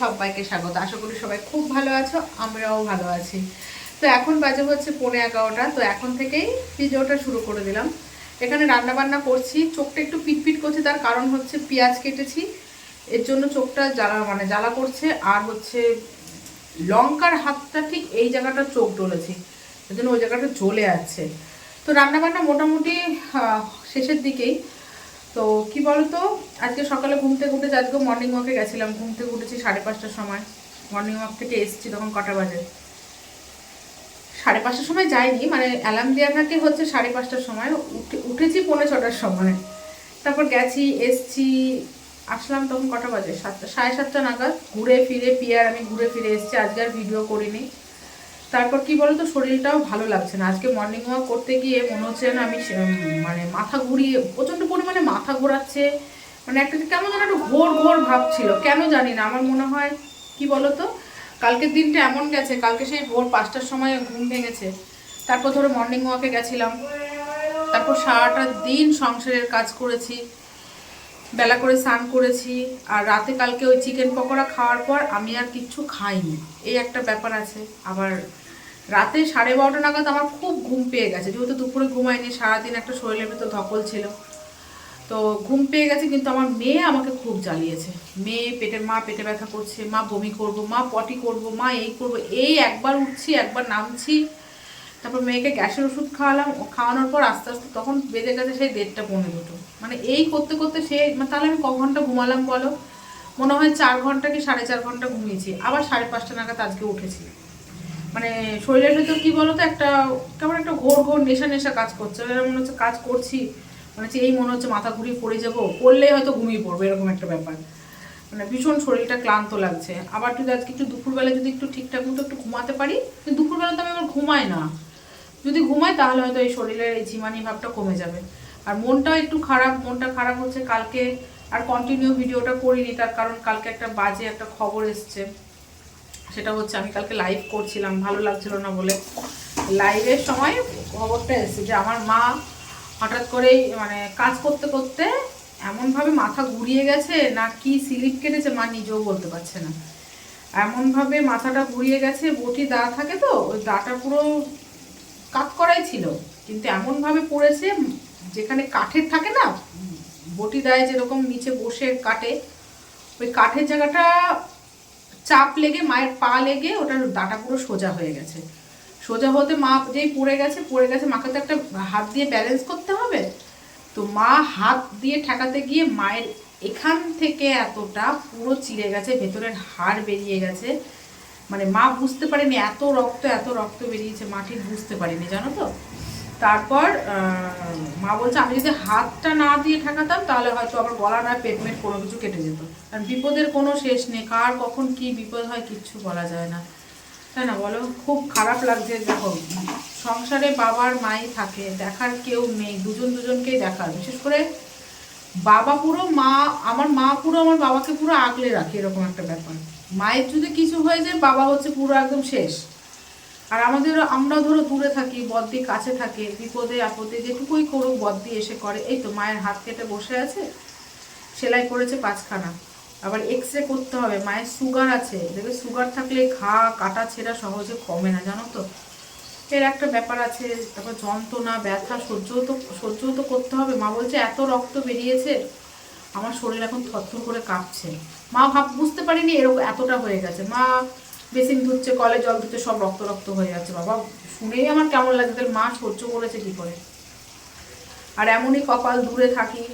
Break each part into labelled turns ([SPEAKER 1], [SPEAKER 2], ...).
[SPEAKER 1] সবাইকে স্বাগত। আশা করি সবাই খুব ভালো আছো, আমরাও ভালো আছি। তো এখন বাজে হচ্ছে পৌনে এগারোটা, তো এখন থেকেই ভিডিওটা শুরু করে দিলাম। এখানে রান্না বান্না করছি, চোখটা একটু পিটপিট করছে, তার কারণ হচ্ছে পেঁয়াজ কেটেছি। এর জন্য চোখটা জ্বালা মানে জ্বালা করছে, আর হচ্ছে লঙ্কার হাতটা ঠিক এই জায়গাটা চোখ ডলেছি, এর জন্য ওই জায়গাটা জ্বলে আছে। তো রান্না বান্না মোটামুটি শেষের দিকেই। তো কি বলতো? আজকে সকালে ঘুম থেকে উঠেছি আজকে মর্নিং ওয়াকে গেছিলাম। ঘুম থেকে উঠেছি সাড়ে পাঁচটার সময়। মর্নিং ওয়াক থেকে এসেছি তখন কটা বাজে? সাড়ে পাঁচটার সময় যাইনি মানে অ্যালার্ম দেওয়া থাকে হচ্ছে সাড়ে পাঁচটার সময়। উঠে, উঠেছি পৌনে ছটার সময়। তারপর গেছি, এসছি, আসলাম তখন কটা বাজে? সাতটা, সাড়ে সাতটা নাগাদ। ঘুরে ফিরে, পিয়ার, আমি ঘুরে ফিরে এসেছি। আজকে আর ভিডিও করিনি। তারপর কি বলতো, শরীরটাও ভালো লাগছে না। আজকে মর্নিং ওয়াক করতে গিয়ে মনে হচ্ছে না আমি মানে মাথা ঘুরিয়ে, প্রচণ্ড পরিমাণে মাথা ঘোরাচ্ছে। মানে একটা কেমন যেন একটা ঘোর ঘোর ভাব ছিল। কেন জানি না, আমার মনে হয়, কি বলতো, কালকের দিনটা এমন গেছে, কালকে সেই ভোর পাঁচটার সময় ঘুম ভেঙেছে। তারপর ধরো মর্নিং ওয়াকে গেছিলাম। তারপর সারাটা দিন সংসারের কাজ করেছি। বেলা করে স্নান করেছি, আর রাতে কালকে ওই চিকেন পকোড়া খাওয়ার পর আমি আর কিচ্ছু খাইনি। এই একটা ব্যাপার আছে। আবার রাতে সাড়ে বারোটা নাগাদ আমার খুব ঘুম পেয়ে গেছে। যেহেতু দুপুরে ঘুমাইনি, সারাদিন একটা শরীরের ভিতর ধকল ছিল। তো ঘুম পেয়ে গেছে, কিন্তু আমার মেয়ে আমাকে খুব জ্বালিয়েছে। মেয়ে পেটের, মা পেটে ব্যথা করছে, মা বমি করব, মা পটি করব, মা এই করব, এই একবার উঠছি, একবার নামছি। তারপর মেয়েকে গ্যাসের ওষুধ খাওয়ালাম। খাওয়ানোর পর আস্তে আস্তে তখন বেজে গেছে সেই দেড়টা পৌনে দুটো। মানে এই করতে করতে সে মানে তাহলে আমি ক ঘণ্টা ঘুমালাম বলো? মনে হয় চার ঘণ্টা কি সাড়ে চার ঘণ্টা ঘুমিয়েছি। আবার সাড়ে পাঁচটা নাগাদ আজকে উঠেছি। মানে শরীরের ভিতর কি তো একটা, কেমন একটা ঘোর ঘোর নেশা নেশা কাজ করছে। মনে হচ্ছে কাজ করছি। মনে হচ্ছে এই মনে হচ্ছে মাথা ঘুরিয়ে পড়ে যাব। পড়লেই হয়তো ঘুমিয়ে পড়ব, এরকম একটা ব্যাপার। মানে ভীষণ শরীরটা ক্লান্ত লাগছে। আবার যদি আজকে একটু দুপুরবেলা যদি একটু ঠিকঠাক মতো একটু ঘুমাতে পারি দুপুরবেলা তো আমি আবার ঘুমাই না। যদি ঘুমাই তাহলে হয়তো এই শরীরের এই ঝিমানি ভাবটা কমে যাবে। আর মনটাও একটু খারাপ, মনটা খারাপ হচ্ছে কালকে আর কন্টিনিউ ভিডিওটা করিনি, তার কারণ কালকে একটা বাজে একটা খবর এসছে। সেটা হচ্ছে আমি কালকে লাইভ করছিলাম, ভালো লাগছিল না বলে। লাইভের সময় খবরটা এসেছে যে আমার মা হঠাৎ করেই মানে কাজ করতে করতে এমনভাবে মাথা ঘুরিয়ে গেছে না কি স্লিপ কেটেছে মা নিজেও বলতে পারছে না। এমনভাবে মাথাটা ঘুরিয়ে গেছে, বটি দা থাকে তো, ওই দাটা পুরো কাত করাই ছিল। কিন্তু এমনভাবে পড়েছে যেখানে কাঠের থাকে না, বটি দায় যেরকম নিচে বসে কাটে ওই কাঠের জায়গাটা চাপ লেগে, মায়ের পা লেগে ওটার দাটা পুরো সোজা হয়ে গেছে। সোজা হতে মা যেই পড়ে গেছে পড়ে গেছে, মাকে তো একটা হাত দিয়ে ব্যালেন্স করতে হবে। তো মা হাত দিয়ে ঠেকাতে গিয়ে মায়ের এখান থেকে এতটা পুরো চিড়ে গেছে, ভেতরের হাড় বেরিয়ে গেছে। মানে মা বুঝতে পারেনি, এত রক্ত এত রক্ত বেরিয়েছে মা বুঝতে পারেনি, জানো তো? তারপর মা বলছে, আমি যদি হাতটা না দিয়ে ঠেকাতাম, তাহলে হয়তো আবার গলা না পেট মেট কোনো কিছু কেটে যেত। আর বিপদের কোনো শেষ নেই, কার কখন কি বিপদ হয় কিচ্ছু বলা যায় না। তাই না বলো? খুব খারাপ লাগছে, দেখো, সংসারে বাবার মাই থাকে, দেখার কেউ নেই, দুজন দুজনকেই দেখার। বিশেষ করে বাবা পুরো মা, আমার মা পুরো আমার বাবাকে পুরো আগলে রাখে, এরকম একটা ব্যাপার। মায়ের যদি কিছু হয়ে যায়, বাবা হচ্ছে পুরো একদম শেষ। আর আমাদের আমরা ধরো দূরে থাকি বদ্দি কাছে থাকে, বিপদে আপদে যেটুকুই করুক বদ্দি এসে করে, এই তো মায়ের হাত কেটে বসে আছে, সেলাই করেছে পাঁচখানা। আবার এক্স রে করতে হবে, মায়ের সুগার আছে, দেখবে সুগার থাকলে ঘা, কাটা ছেঁড়া সহজে কমে না, জানো তো? এর একটা ব্যাপার আছে, তারপর যন্ত্রণা, ব্যথা, সহ্যও তো সহ্যও তো করতে হবে। মা বলছে, এত রক্ত বেরিয়েছে, আমার শরীর এখন থরথর করে কাঁপছে। মা ভাব, বুঝতে পারিনি এরকম এতটা হয়ে গেছে। মা বেসিন ধুচ্ছে কলে জল ধুচ্ছে সব রক্ত রক্ত হয়ে যাচ্ছে, বাবা। শুনেই আমার কেমন লাগছে তাহলে মা সহ্য করেছে কি করে? আর এমনই কপাল দূরে থাকি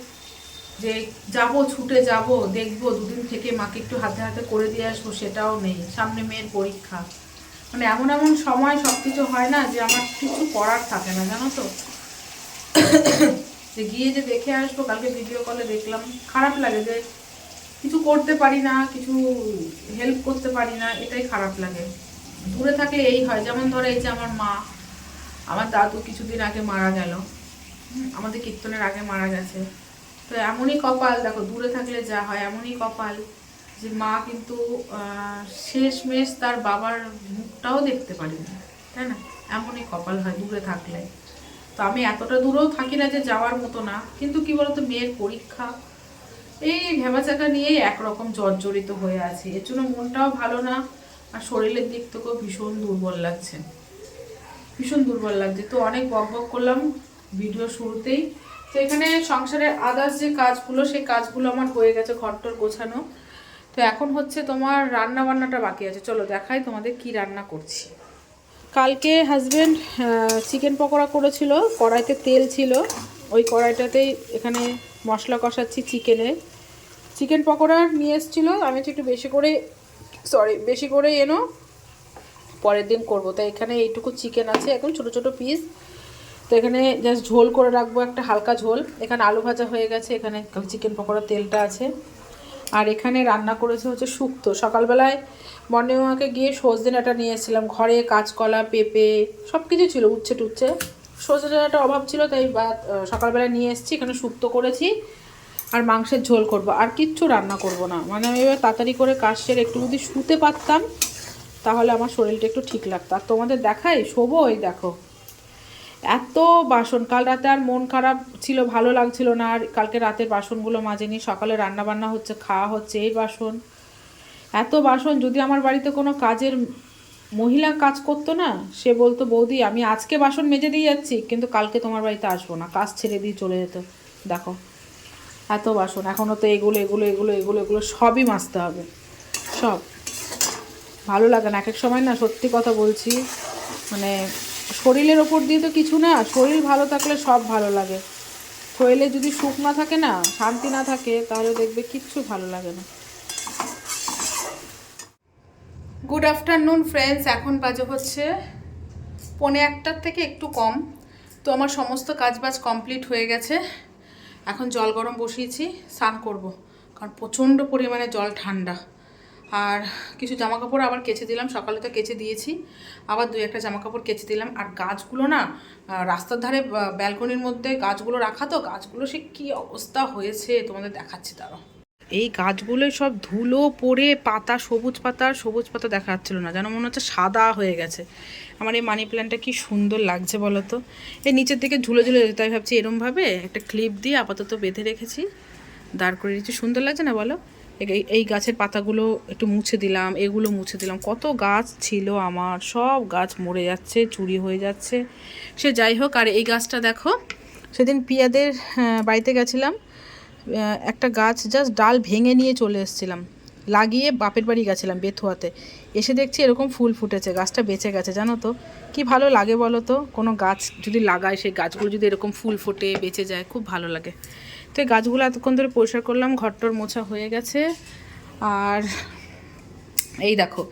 [SPEAKER 1] যে যাব, ছুটে যাব, দেখব, দুদিন থেকে মাকে একটু হাতে হাতে করে দিয়ে আসব, সেটাও নেই। সামনে মেয়ের পরীক্ষা। মানে এমন এমন সময় সব কিছু হয় না যে আমার কিছু করার থাকে না, জানো তো? যে গিয়ে যে দেখে আসব, কালকে ভিডিও কলে দেখলাম, খারাপ লাগে যে কিছু করতে পারি না কিছু হেল্প করতে পারি না এটাই খারাপ লাগে। দূরে থাকলে এই হয় যেমন ধরো এই যে আমার মা আমার দাদু কিছুদিন আগে মারা গেল। আমাদের কীর্তনের আগে মারা গেছে। তো এমনই কপাল দেখো দূরে থাকলে যা হয় এমনই কপাল যে মা কিন্তু আহ, শেষমেশ তার বাবার মুখটাও দেখতে পারি না তাই না? এমনই কপাল হয় দূরে থাকলে। তো আমি এতটা দূরেও থাকি না যে যাওয়ার মতো না। কিন্তু কি বলতো মেয়ের পরীক্ষা এই ভেবাচাকা নিয়েই একরকম জর্জরিত হয়ে আছে। এর জন্য মনটাও ভালো না, আর শরীরের দিক থেকেও ভীষণ দুর্বল লাগছে। ভীষণ দুর্বল লাগছে। তো অনেক বক বক করলাম ভিডিও শুরুতেই। তো এখানে সংসারের আদার্স যে কাজগুলো, সেই কাজগুলো আমার হয়ে গেছে ঘরটর গোছানো। তো এখন হচ্ছে তোমার রান্না বান্নাটা বাকি আছে। চলো দেখাই তোমাদের কি রান্না করছি। কালকে হাজবেন্ড চিকেন পকোড়া করেছিল, কড়াইতে তেল ছিল। ওই কড়াইটাতেই এখানে মশলা কষাচ্ছি চিকেনে চিকেন পকোড়া নিয়ে এসেছিল। আমি একটু বেশি করে সরি বেশি করে এনো, পরের দিন করব। তাই এখানে এইটুকু চিকেন আছে, এখন ছোট ছোট পিস তো এখানে জাস্ট ঝোল করে রাখব, একটা হালকা ঝোল। এখানে আলু ভাজা হয়ে গেছে, এখানে চিকেন পকোড়া তেলটা আছে। আর এখানে রান্না করেছে হচ্ছে শুক্তো। সকালবেলায় ওয়াকে গিয়ে সজনে ডাঁটা নিয়ে এসেছিলাম। ঘরে কাঁচকলা, পেঁপে সব কিছু ছিল, উচ্ছে টুচ্ছে। সজনে ডাঁটা অভাব ছিল, তাই সকালবেলায় নিয়ে এসেছি, এখানে শুক্তো করেছি। আর মাংসের ঝোল করব। আর কিচ্ছু রান্না করব না। মানে আমি এবার তাড়াতাড়ি করে কাজ সেরে একটু যদি শুতে পারতাম, তাহলে আমার শরীরটা একটু ঠিক লাগতো। আর তোমাদের দেখাই, শোবো ওই দেখো। এত বাসন, কাল রাতে আর মন খারাপ ছিল, ভালো লাগছিল না। আর কালকে রাতের বাসনগুলো মাজেনি, সকালে রান্না বান্না হচ্ছে, খাওয়া হচ্ছে, এই বাসন। এত বাসন, যদি আমার বাড়িতে কোনো কাজের মহিলা কাজ করতো না, সে বলতো, বৌদি, আমি আজকে বাসন মেজে দিয়ে যাচ্ছি, কিন্তু কালকে তোমার বাড়িতে আসব না। কাজ ছেড়ে দিয়ে চলে যেত। দেখো। এত বাসন এখনও তো এগুলো এগুলো এগুলো এগুলো এগুলো সবই মাজতে হবে। সব। ভালো লাগে না। এক এক সময় না সত্যি কথা বলছি মানে শরীরের ওপর দিয়ে তো কিছু না, শরীর ভালো থাকলে সব ভালো লাগে। শরীরে যদি সুখ না থাকে না, শান্তি না থাকে, তাহলে দেখবে কিচ্ছু ভালো লাগে না। গুড আফটারনুন ফ্রেন্ডস এখন বাজে হচ্ছে পৌনে একটার থেকে একটু কম। তো আমার সমস্ত কাজবাজ কমপ্লিট হয়ে গেছে। এখন জল গরম বসিয়েছি, স্নান করব। কারণ প্রচণ্ড পরিমাণে জল ঠান্ডা। আর কিছু জামা কাপড় আবার কেচে দিলাম, সকালে তো কেচে দিয়েছি। আবার দুই একটা জামা কাপড় কেচে দিলাম। আর গাছগুলো না রাস্তার ধারে ব্যালকনির মধ্যে গাছগুলো রাখা তো, গাছগুলো সে কী অবস্থা হয়েছে? তোমাদের দেখাচ্ছি তারও এই গাছগুলো সব ধুলো পড়ে পাতা, সবুজ পাতা সবুজ পাতা দেখা যাচ্ছিল না। যেন মনে হচ্ছে সাদা হয়ে গেছে। আমার এই মানি প্ল্যান্টটা কি সুন্দর লাগছে বলো তো এই নিচের দিকে ঝুলে ঝুলে তাই ভাবছি, এরমভাবে একটা ক্লিপ দিয়ে আপাতত বেঁধে রেখেছি। দাঁড় করে দিচ্ছি। সুন্দর লাগছে না বলো? এই- গাছের পাতাগুলো একটু মুছে দিলাম, এগুলো মুছে দিলাম। কত গাছ ছিল আমার, সব গাছ মরে যাচ্ছে, চুরি হয়ে যাচ্ছে। সে যাই হোক, আর এই গাছটা দেখো, সেদিন পিয়াদের বাড়িতে গেছিলাম। একটা গাছ জাস্ট ডাল ভেঙে নিয়ে চলে এসেছিলাম। লাগিয়ে বাপের বাড়ি গেছিলাম বেথুয়াতে। এসে দেখছি এরকম ফুল ফুটেছে, গাছটা বেঁচে গেছে, জানো তো? কি ভালো লাগে বলো তো? কোনো গাছ যদি লাগায়, সেই গাছগুলো যদি এরকম ফুল ফোটে, বেঁচে যায়, খুব ভালো লাগে। তো এই গাছগুলো এতক্ষণ ধরে পরিষ্কার করলাম, ঘরটর মোছা হয়ে গেছে। আর এই দেখো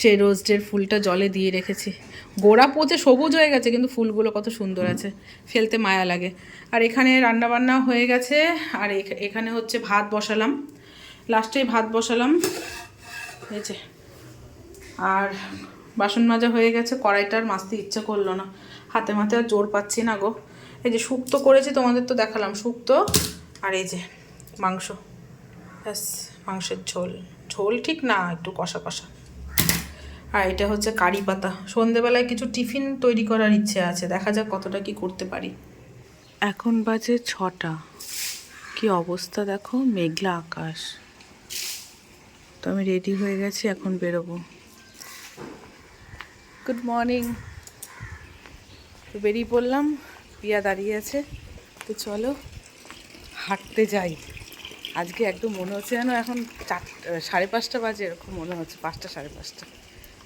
[SPEAKER 1] সেই রোজডের ফুলটা জলে দিয়ে রেখেছি। গোড়া পচে সবুজ হয়ে গেছে কিন্তু ফুলগুলো কত সুন্দর আছে। ফেলতে মায়া লাগে। আর এখানে রান্নাবান্না হয়ে গেছে আর এখ- এখানে হচ্ছে ভাত বসালাম। লাস্টেই ভাত বসালাম। এই যে। আর বাসন মাজা হয়ে গেছে কড়াইটার মাজতে ইচ্ছে করল না। হাতে মাতে আর জোর পাচ্ছি না গো। এই যে শুক্তো করেছি তোমাদের তো দেখালাম শুক্তো। আর এই যে মাংস। ব্যাস মাংসের ঝোল। ঝোল ঠিক না একটু কষা কষা। আর এটা হচ্ছে কারি পাতা। সন্ধেবেলায় কিছু টিফিন তৈরি করার ইচ্ছে আছে। দেখা যাক কতটা কি করতে পারি। এখন বাজে ছটা। কি অবস্থা দেখো? মেঘলা আকাশ। তো আমি রেডি হয়ে গেছি, এখন বেরোবো। গুড মর্নিং তো বেরিয়ে পড়লাম, পিয়া দাঁড়িয়ে আছে। তো চলো, হাঁটতে যাই। আজকে একদম মনে হচ্ছে যেন এখন চার সাড়ে পাঁচটা বাজে, এরকম মনে হচ্ছে, পাঁচটা, সাড়ে পাঁচটা।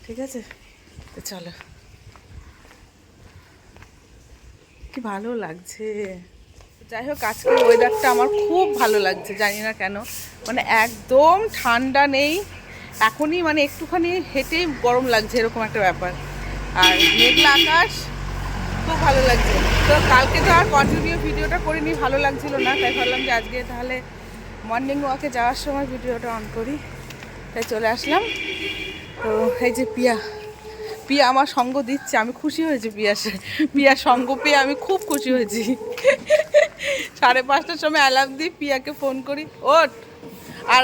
[SPEAKER 1] ঠিক আছে? তো চলো। কি ভালো লাগছে। যাই হোক আজকে ওয়েদারটা আমার খুব ভালো লাগছে, জানি না কেন। মানে একদম ঠান্ডা নেই। এখনই মানে একটুখানি হেঁটেই গরম লাগছে, এরকম একটা ব্যাপার। আর মেঘলা আকাশ, খুব ভালো লাগছে। তো কালকে তো আর কন্টিনিউ ভিডিওটা করিনি, ভালো লাগছিল না। তাই ভাবলাম যে আজকে তাহলে মর্নিং ওয়াকে যাওয়ার সময় ভিডিওটা অন করি। তাই চলে আসলাম। তো এই যে পিয়া। পিয়া আমার সঙ্গ দিচ্ছে, আমি খুশি হয়েছি পিয়া পিয়া সঙ্গ পেয়ে আমি খুব খুশি হয়েছি। সাড়ে পাঁচটার সময় অ্যালার্ম দিই, পিয়াকে ফোন করি, ওঠ। আর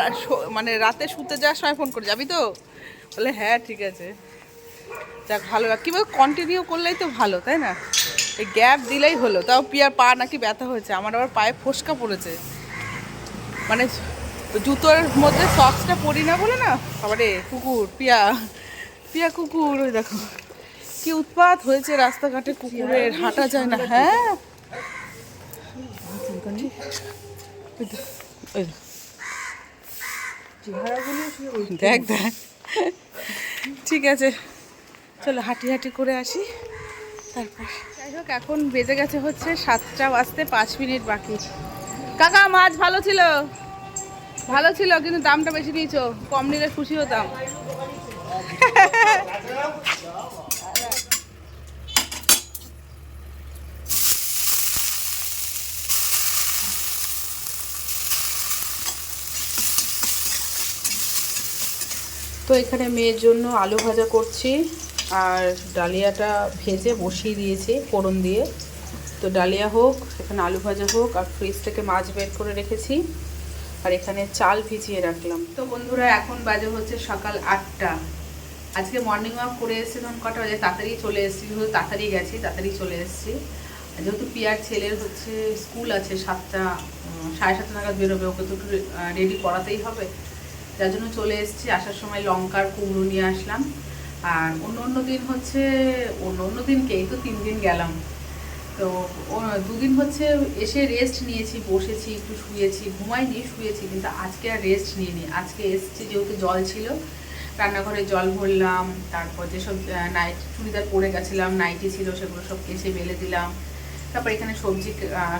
[SPEAKER 1] মানে রাতে শুতে যাওয়ার সময় ফোন করে, যাবি তো? বলে হ্যাঁ ঠিক আছে। যাক, ভালো কীভাবে কন্টিনিউ করলেই তো ভালো, তাই না? এই গ্যাপ দিলেই হলো। তাও পিয়ার পা নাকি ব্যথা হয়েছে, আমার আবার পায়ে ফোসকা পড়েছে। মানে জুতোর মধ্যে সক্সটা পরি না বলে না? আবারে কুকুর পিয়া পিয়া কুকুর ওই দেখো। কি উৎপাত হয়েছে রাস্তাঘাটে কুকুরের হাঁটা যায় না হ্যাঁ? দেখ, দেখ। ঠিক আছে। চলো হাঁটি হাঁটি করে আসি। তারপর। যাই হোক এখন বেজে গেছে হচ্ছে সাতটা বাজতে পাঁচ মিনিট বাকি। কাকা মাছ ভালো ছিল? ভালো ছিল, কিন্তু দামটা বেশি নিয়েছো। কম নিলে খুশি হতাম। তো এখানে মেয়ের জন্য আলু ভাজা করছি, আর ডালিয়াটা ভেজে বসিয়ে দিয়েছি, ফোড়ন দিয়ে। তো ডালিয়া হোক, এখানে আলু ভাজা হোক, আর ফ্রিজ থেকে মাছ বের করে রেখেছি। আর এখানে চাল ভিজিয়ে রাখলাম। তো বন্ধুরা, এখন বাজে হচ্ছে সকাল আটটা। আজকে মর্নিং ওয়াক করে এসেছি তখন কটা বাজে? তাড়াতাড়ি চলে এসেছি, যেহেতু তাড়াতাড়ি গেছি, তাড়াতাড়ি চলে এসেছি। যেহেতু পিয়ার ছেলের হচ্ছে স্কুল আছে সাতটা সাড়ে সাতটা নাগাদ বেরোবে, ওকে তো একটু রেডি করাতেই হবে। যার জন্য চলে এসেছি, আসার সময় লঙ্কার কুমড়ো নিয়ে আসলাম। আর অন্য অন্য দিন হচ্ছে, অন্য অন্য দিনকে এই তো তিন দিন গেলাম। তো দুদিন হচ্ছে এসে রেস্ট নিয়েছি, বসেছি, একটু শুয়েছি, ঘুমাইনি, শুয়েছি, কিন্তু আজকে আর রেস্ট নিইনি। আজকে এসেছি যেহেতু জল ছিল, রান্নাঘরে জল ভরলাম, তারপর যেসব নাইট চুড়িদার পরে গেছিলাম নাইটি ছিল, সেগুলো সব কেসে বেলে দিলাম। তারপর এখানে সবজি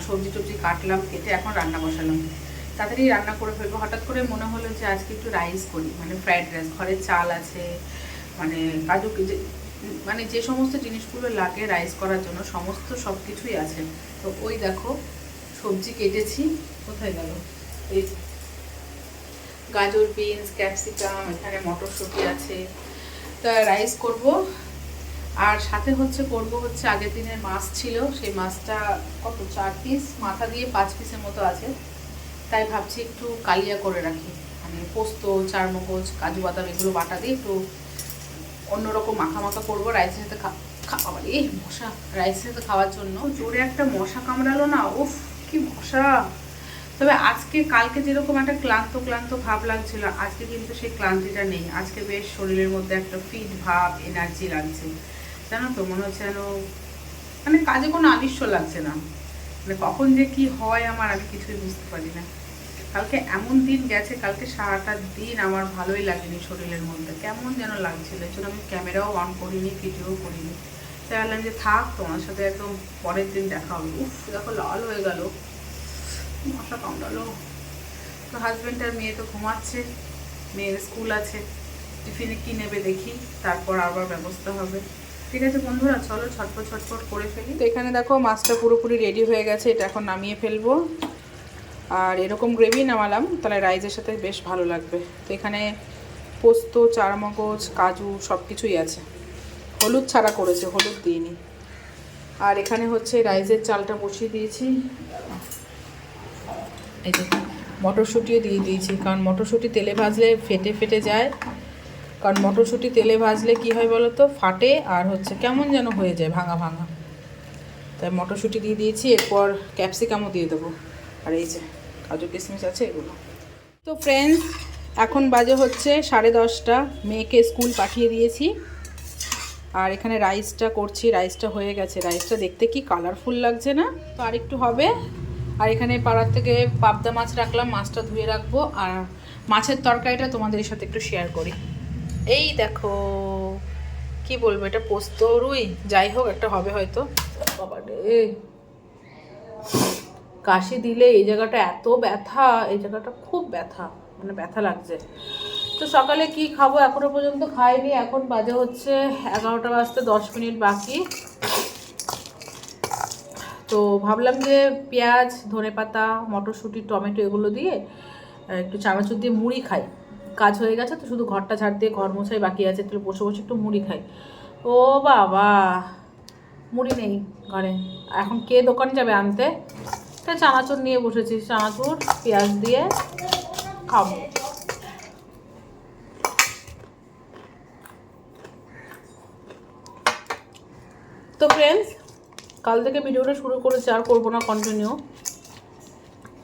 [SPEAKER 1] সবজি টবজি কাটলাম, কেটে এখন রান্না বসালাম। তাড়াতাড়ি রান্না করে ফেলব। হঠাৎ করে মনে হলো যে আজকে একটু রাইস করি মানে ফ্রাইড রাইস ঘরে চাল আছে মানে কাজু মানে যে সমস্ত জিনিসগুলো লাগে রাইস করার জন্য, সমস্ত সব কিছুই আছে। তো ওই দেখো, সবজি কেটেছি, কোথায় গেল? এই গাজর বিনস ক্যাপসিকাম এখানে মটরশুঁটি আছে। তা রাইস করব। আর সাথে হচ্ছে করব হচ্ছে আগের দিনের মাছ ছিল, সেই মাছটা কত, চার পিস মাথা দিয়ে পাঁচ পিসের মতো আছে। তাই ভাবছি একটু কালিয়া করে রাখি। মানে পোস্ত, চারমগজ, কাজু বাদাম, এগুলো বাটা দিয়ে একটু অন্যরকম মাখা মাখা করব রাইসের সাথে খাওয়া এই মশা, রাইসের সাথে খাওয়ার জন্য। জোরে একটা মশা কামড়ালো না, উফ, কি মশা। তবে আজকে, কালকে যেরকম একটা ক্লান্ত ক্লান্ত ভাব লাগছিল, আজকে কিন্তু সেই ক্লান্তিটা নেই। আজকে বেশ শরীরের মধ্যে একটা ফিট ভাব এনার্জি লাগছে। জানো তো, মনে হচ্ছে যেন মানে কাজে কোনো আলিস্য লাগছে না। মানে কখন যে কি হয় আমার আমি কিছুই বুঝতে পারি না। কালকে এমন দিন গেছে, কালকে সারাটা দিন আমার ভালোই লাগেনি শরীরের মধ্যে। কেমন যেন লাগছিল, এর জন্য আমি ক্যামেরাও অন করিনি ভিডিও করিনি। তাই ভাবলাম যে থাক, তোমার সাথে একদম পরের দিন দেখা হবে। উফ, দেখো লাল হয়ে গেল। মশা কামড়ালো। তো হাজব্যান্ড আর মেয়ে তো ঘুমাচ্ছে, মেয়ের স্কুল আছে। টিফিনে কী নেবে দেখি, তারপর আবার ব্যবস্থা হবে। ঠিক আছে বন্ধুরা, চলো ছটপট ছটপট করে ফেলি। তো এখানে দেখো মাছটা পুরোপুরি রেডি হয়ে গেছে, এটা এখন নামিয়ে ফেলব। আর এরকম গ্রেভি নামালাম, তাহলে রাইসের সাথে বেশ ভালো লাগবে। তো এখানে পোস্ত, চারমগজ, কাজু সব কিছুই আছে। হলুদ ছাড়া করেছে, হলুদ দিইনি। আর এখানে হচ্ছে রাইসের চালটা বসিয়ে দিয়েছি। এই যে মটরশুঁটিও দিয়ে দিয়েছি, কারণ মটরশুঁটি তেলে ভাজলে ফেটে ফেটে যায়। কারণ মটরশুঁটি তেলে ভাজলে কি হয় বলো তো ফাটে আর হচ্ছে কেমন যেন হয়ে যায়, ভাঙা ভাঙা। তাই মটরশুঁটি দিয়ে দিয়েছি, এরপর ক্যাপসিকামও দিয়ে দেবো। আর এই যে কাজু কিশমিশ আছে, এগুলো। তো ফ্রেন্ডস এখন বাজে হচ্ছে সাড়ে দশটা। মেয়েকে স্কুল পাঠিয়ে দিয়েছি। আর এখানে রাইসটা করছি রাইসটা হয়ে গেছে। রাইসটা দেখতে কি কালারফুল লাগছে না? তো আর একটু হবে। আর এখানে পাড়ার থেকে পাবদা মাছ রাখলাম, মাছটা ধুয়ে রাখব। আর মাছের তরকারিটা তোমাদের সাথে একটু শেয়ার করি। এই দেখো, কি বলব, এটা পোস্ত রুই? যাই হোক, একটা হবে হয়তো। বাবা রে কাশি দিলে এই জায়গাটা এত ব্যথা, এই জায়গাটা খুব ব্যথা মানে ব্যথা লাগছে। তো সকালে কি খাব এখনও পর্যন্ত খাইনি, এখন বাজে হচ্ছে এগারোটা বাজতে দশ মিনিট বাকি। তো ভাবলাম যে পেঁয়াজ, ধনেপাতা, মটরশুঁটি, টমেটো এগুলো দিয়ে একটু চানাচুর দিয়ে মুড়ি খাই। কাজ হয়ে গেছে তো শুধু ঘরটা ছাড় দিয়ে ঘর মোছাই বাকি আছে একটু বসে বসে একটু মুড়ি খাই। ও বাবা, মুড়ি নেই ঘরে। এখন কে দোকানে যাবে আনতে? তা চানাচুর নিয়ে বসেছি, চানাচুর, পেঁয়াজ দিয়ে খাব। তো ফ্রেন্ডস কাল থেকে ভিডিওটা শুরু করেছি, আর করব না কন্টিনিউ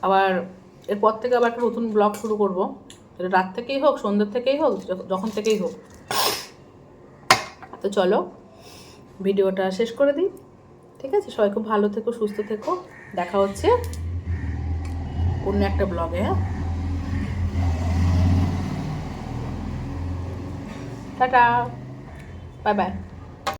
[SPEAKER 1] আবার এরপর থেকে আবার একটা নতুন ব্লগ শুরু করব। এটা রাত থেকেই হোক, সন্ধ্যের থেকেই হোক যখন থেকেই হোক। তো চলো, ভিডিওটা শেষ করে দিই। ঠিক আছে? সবাই খুব ভালো থেকো, সুস্থ থেকো। দেখা হচ্ছে অন্য একটা ব্লগে হ্যাঁ? Tata bye bye.